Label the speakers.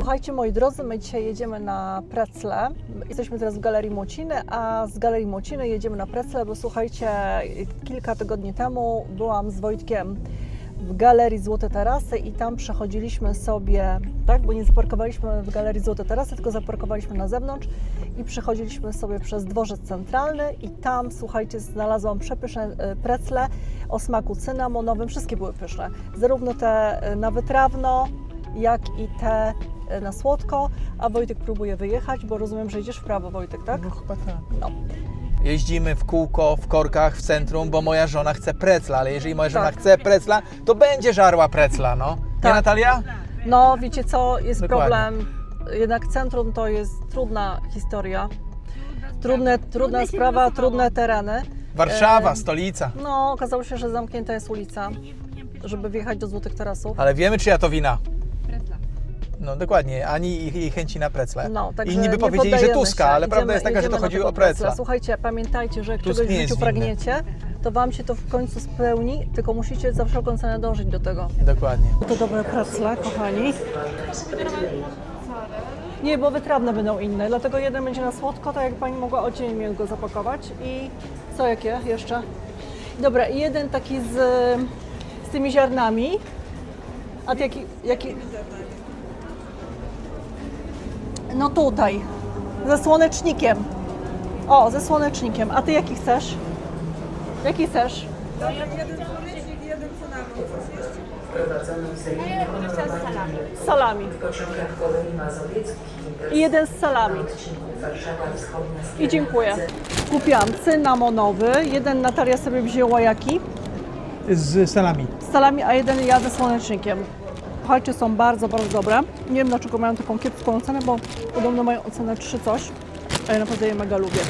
Speaker 1: Słuchajcie moi drodzy, my dzisiaj jedziemy na Precle. Jesteśmy teraz w Galerii Młociny, a z Galerii Młociny jedziemy na Precle, bo słuchajcie, kilka tygodni temu byłam z Wojtkiem w Galerii Złote Tarasy i tam przechodziliśmy sobie, tak, bo nie zaparkowaliśmy w Galerii Złote Tarasy, tylko zaparkowaliśmy na zewnątrz i przechodziliśmy sobie przez dworzec centralny i tam, słuchajcie, znalazłam przepyszne e, precle o smaku cynamonowym, wszystkie były pyszne, zarówno te e, na wytrawno, jak i te na słodko, a Wojtek próbuje wyjechać, bo rozumiem, że idziesz w prawo, Wojtek, tak?
Speaker 2: No chyba tak.
Speaker 1: No.
Speaker 2: Jeździmy w kółko, w korkach, w centrum, bo moja żona chce precla, ale jeżeli moja żona
Speaker 1: Tak.
Speaker 2: chce precla, to będzie żarła precla, no. Nie
Speaker 1: Tak.
Speaker 2: Natalia?
Speaker 1: No, wiecie co, jest
Speaker 2: Dokładnie.
Speaker 1: problem. Jednak centrum to jest trudna historia. Trudne, trudna sprawa, trudne tereny.
Speaker 2: Warszawa,
Speaker 1: Em,
Speaker 2: stolica.
Speaker 1: No, okazało się, że zamknięta jest ulica, żeby wjechać do Złotych Tarasów.
Speaker 2: Ale wiemy, czyja to wina. No dokładnie, ani ich- jej chęci na precle.
Speaker 1: No, także
Speaker 2: Inni by powiedzieli, że Tuska,
Speaker 1: się.
Speaker 2: ale prawda
Speaker 1: Idziemy-
Speaker 2: jest taka, że to chodziło o. Precla.
Speaker 1: Słuchajcie, pamiętajcie, że jak
Speaker 2: Tusk
Speaker 1: czegoś w życiu pragniecie, to Wam się to w końcu spełni, tylko musicie za wszelką cenę dążyć do tego.
Speaker 2: Dokładnie.
Speaker 1: To dobre precle, kochani. Nie, bo wytrawne będą inne, dlatego jeden będzie na słodko, tak jak Pani mogła oddzielnie mi go zapakować. I co jakie jeszcze? Dobra, i jeden taki z, z tymi ziarnami. A ty jaki, jaki? No tutaj, ze słonecznikiem. O, ze słonecznikiem. A ty jaki chcesz? Jaki chcesz? Z salami.
Speaker 3: pociągach kolei mazowieckich
Speaker 1: I jeden z salami. I dziękuję. Kupiłam cynamonowy, jeden Natalia sobie wzięła jaki?
Speaker 4: z salami.
Speaker 1: Z salami, a jeden ja ze słonecznikiem. Słuchajcie, są bardzo, bardzo dobre. Nie wiem dlaczego mają taką kiepską ocenę, bo podobno mają ocenę 3 coś, a ja naprawdę je mega lubię.